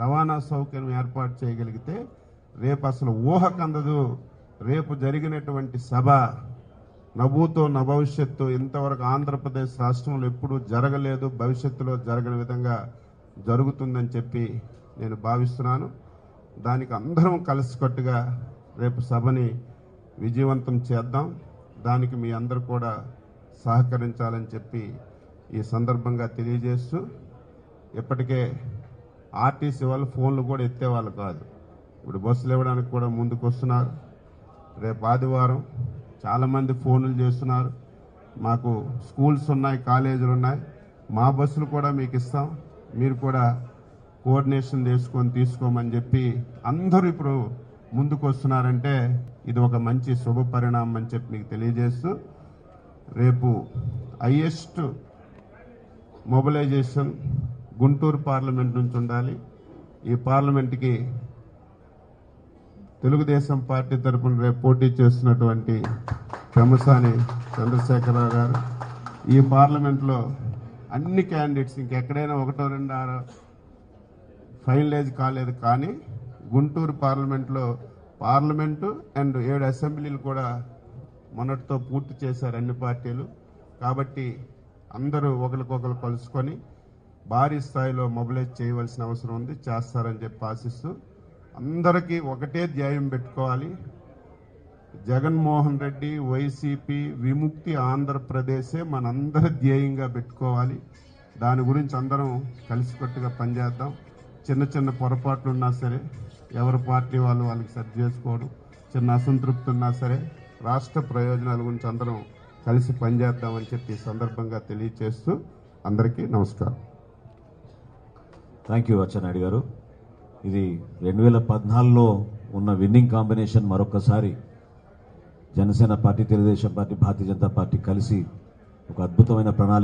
రవాణా సౌకర్యం ఏర్పాటు చేయగలిగితే రేపు అసలు ఊహకందదు రేపు జరిగినటువంటి సభ నవ్వుతో నా భవిష్యత్తు ఇంతవరకు ఆంధ్రప్రదేశ్ రాష్ట్రంలో ఎప్పుడూ జరగలేదు. భవిష్యత్తులో జరగని విధంగా జరుగుతుందని చెప్పి నేను భావిస్తున్నాను. దానికి అందరం కలిసికట్టుగా రేపు సభని విజయవంతం చేద్దాం. దానికి మీ అందరూ కూడా సహకరించాలని చెప్పి ఈ సందర్భంగా తెలియజేస్తూ ఇప్పటికే ఆర్టీసీ వాళ్ళు ఫోన్లు కూడా ఎత్తేవాళ్ళు కాదు. ఇప్పుడు బస్సులు ఇవ్వడానికి కూడా ముందుకు వస్తున్నారు. రేపు ఆదివారం చాలామంది ఫోన్లు చేస్తున్నారు. మాకు స్కూల్స్ ఉన్నాయి కాలేజీలు ఉన్నాయి. మా బస్సులు కూడా మీకు ఇస్తాం. మీరు కూడా కోఆర్డినేషన్ చేసుకొని తీసుకోమని చెప్పి అందరూ ఇప్పుడు ముందుకు వస్తున్నారంటే ఇది ఒక మంచి శుభ పరిణామం అని చెప్పి మీకు తెలియజేస్తూ రేపు హైయెస్ట్ మొబిలైజేషన్ గుంటూరు పార్లమెంట్ నుంచి ఉండాలి. ఈ పార్లమెంట్కి తెలుగుదేశం పార్టీ తరపున రేపు పోటీ చేస్తున్నటువంటి పెమసాని చంద్రశేఖరరావు గారు. ఈ పార్లమెంట్లో అన్ని క్యాండిడేట్స్ ఇంకెక్కడైనా ఒకటో రెండు ఆరో ఫైనలైజ్ కాలేదు కానీ గుంటూరు పార్లమెంట్లో పార్లమెంటు అండ్ ఏడు అసెంబ్లీలు కూడా మొన్నటితో పూర్తి చేశారు అన్ని పార్టీలు. కాబట్టి అందరూ ఒకరికొకరు కలుసుకొని భారీ స్థాయిలో మొబిలైజ్ చేయవలసిన అవసరం ఉంది. చేస్తారని చెప్పి ఆశిస్తూ అందరికీ ఒకటే ధ్యేయం పెట్టుకోవాలి. జగన్మోహన్ రెడ్డి వైసీపీ విముక్తి ఆంధ్రప్రదేశే మనందరి ధ్యేయంగా పెట్టుకోవాలి. దాని గురించి అందరం కలిసికట్టుగా పనిచేద్దాం. చిన్న చిన్న పొరపాట్లు ఉన్నా సరే ఎవరి పార్టీ వాళ్ళు వాళ్ళకి సరి చేసుకోవడం చిన్న అసంతృప్తి ఉన్నా సరే రాష్ట్ర ప్రయోజనాల గురించి అందరం కలిసి పనిచేద్దామని చెప్పి సందర్భంగా తెలియజేస్తూ అందరికీ నమస్కారం. థ్యాంక్ యూ అచ్చెన్నాయుడు గారు. ఇది రెండు వేల పద్నాలుగులో ఉన్న విన్నింగ్ కాంబినేషన్ మరొకసారి Janasena party Telugu Desam party Bharatiya Janata party కలిసి ఒక అద్భుతమైన ప్రణాళిక